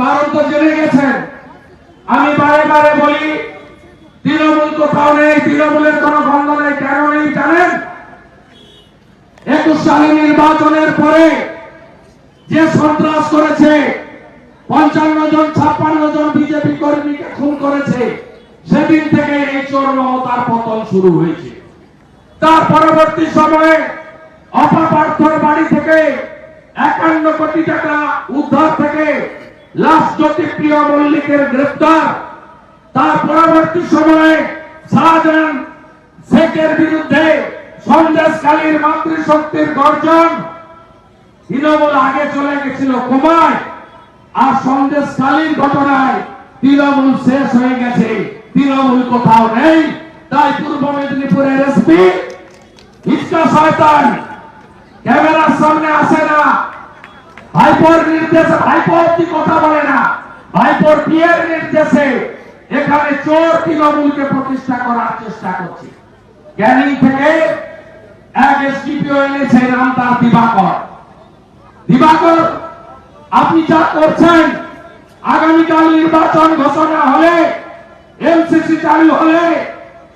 কারণ তো জেনে গেছেন। আমি বারে বারে বলি, তৃণমূল কোথাও নেই, তৃণমূলের কোন গন্ধ নেই, কেন নেই জানেন? একুশ সালে নির্বাচনের পরে যে সন্ত্রাস করেছে, পঞ্চান্ন জন, ছাপ্পান্ন জন বিজেপি কর্মীকে খুন করেছে, সেদিন থেকে এই চোর মমতার পতন শুরু হয়েছে। তার পরবর্তী সময়ে অপাপার্থর বাড়ি থেকে একান্ন কোটি টাকা উদ্ধার থেকে লাশ জ্যোতিপ্রিয় মল্লিকের গ্রেফতার তার পরবর্তী সময়ে শাহজাহান শেখের বিরুদ্ধে সন্দেশকালীর মাতৃশক্তির গর্জন তৃণমূল আগে চলে গেছিল কোমায় আর সন্দেশকালীন ঘটনায় তৃণমূল শেষ হয়ে গেছে। তৃণমূল কোথাও নেই, তাই পূর্ব মেদিনীপুরের এসপি ইচ্ছা শয়তান ভাইপোর নির্দেশে ভাইপো অব্দি কথা বলে না। ভাইপোর বিয়ের নির্দেশে এখানে চোর তৃণমূলকে প্রতিষ্ঠা করার চেষ্টা করছে। ক্যানিং থেকে এক এসডিপিও এনেছে নাম তার দিবাকর। দিবাকর, আপনি যা করছেন, আগামীকাল নির্বাচন ঘোষণা হলে এমসিসি চালু হলে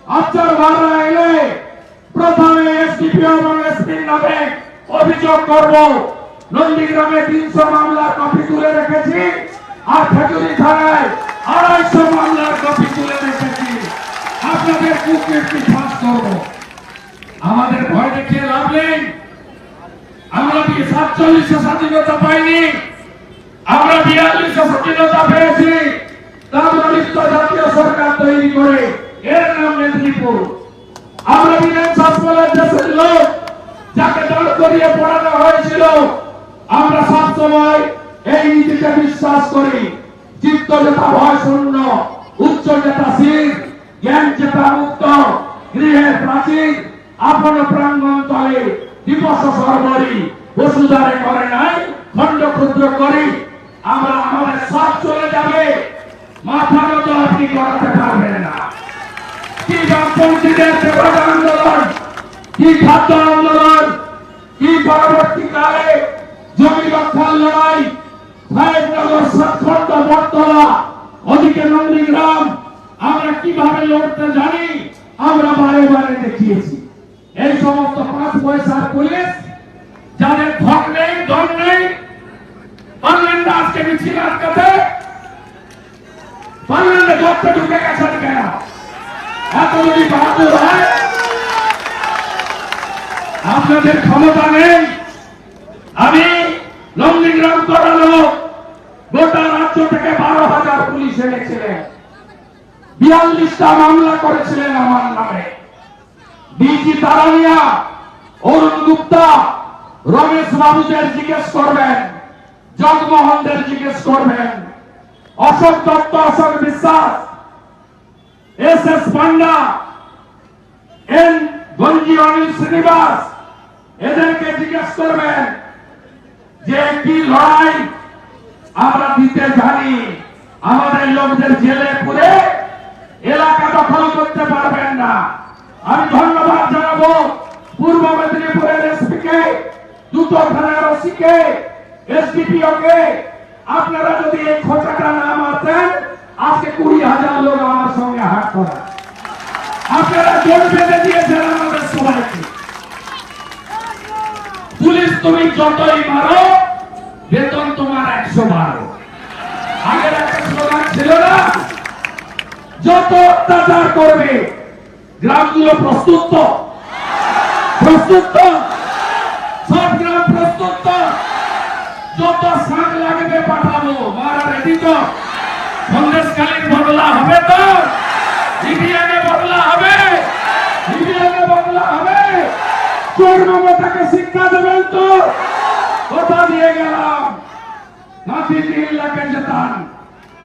অবজারভাররা এলে প্রথমে এসডিপিও এবং এসপির নামে অভিযোগ করব। নন্দীগ্রামে তিনশো মামলার কপি তুলে রেখেছি, আর খেজুরি থানায় আড়াইশো মামলার কপি তুলে রেখেছি। আপনাদের কুকীর্তি ফাঁস করব। আমাদের ভয় দেখিয়ে লাভ নেই। আমরা কি সাতচল্লিশে স্বাধীনতা পাইনি? আমরা বিয়াল্লিশে স্বাধীনতা পেয়েছি। তাম্রলিপ্ত জাতীয় সরকার তৈরি করে। এর নাম মেদিনীপুর। আমরা বিধান শাসনের দেশের লোক, যাকে দাঁড় করিয়ে পড়ানো হয়েছিল আমরা সব সময় এই নীতিতে বিশ্বাস করি চিত্ত যেটা ভয় শূন্য, উচ্চ যেটা শীত জ্ঞান যেটা মুক্ত গৃহের প্রাচীর, আপন প্রাঙ্গণ তলে দিবস সর্বরি, বসুধারে করে নাই, খণ্ড ক্ষুদ্র করি, আমরা আমাদের সব চলে যাবে, মাথা মতো আপনি করাতে পারবেন না। কি বামপন্থীদের আন্দোলন, কি খাদ্য আন্দোলন, কি পরবর্তীকালে জমি রক্ষার লড়াই সাহেবনগর সাতখণ্ড বটতলা। ওদিকে নন্দীগ্রাম, আমরা কীভাবে লড়তে জানি, আমরা বারে বারে দেখিয়েছি। এই সমস্ত পাঁচ পয়সার পুলিশ, যাদের ধন নেই দম নেই আজকে মিছিল আটকাতে পারলেন না ঢুকে গেছেন কেন? এত যদি বাহাদুর হয়, আপনাদের ক্ষমতা নেই। নন্দীগ্রাম করালো গোটা রাজ্য থেকে বারো হাজার পুলিশ এনেছিলেন। বিয়াল্লিশটা মামলা করেছিলেন আমার নামে। ডিজি তারানিয়া, অরুণ গুপ্তা, রমেশ বাবুদের জিজ্ঞেস করবেন, জগমোহনদের জিজ্ঞেস করবেন, Ashok Dutta, Ashok Biswas, S S Panda, N Ganji Anil Srinivas, এদেরকে জিজ্ঞেস করবেন যে কি লড়াই আমরা দিতে জানি, আমাদের লোকদের জেলে পুরে এলাকা দখল করতে পারবেন না। আমি ধন্যবাদ জানাব পূর্ব মেদিনীপুরের এসপি কে দুটো থানার ওসি কে এসডিপিও কে আপনারা যদি এই খোঁচাটা না মারতেন, আজকে কুড়ি হাজার লোক আমার সঙ্গে হাত করা আপনারা জোর বেঁধে দিয়েছেন আমাদের সবাইকে পুলিশ তুমি যতই মারো, বেতন তোমার একশো বারো। আগের একটা স্লোগান ছিল না? যত অত্যাচার করবে, গ্রামগুলো প্রস্তুত? প্রস্তুত? সব গ্রাম প্রস্তুত? যত শাক লাগবে পাঠাবো, মারা রেডি তো? সন্দেশকালীন বদলা হবে তো? ইভিএমে বদলা হবে? ইভিএমে বদলা হবে? চোর মমতাকে শিক্ষা দেবেন তো কথা দিয়ে গেলাম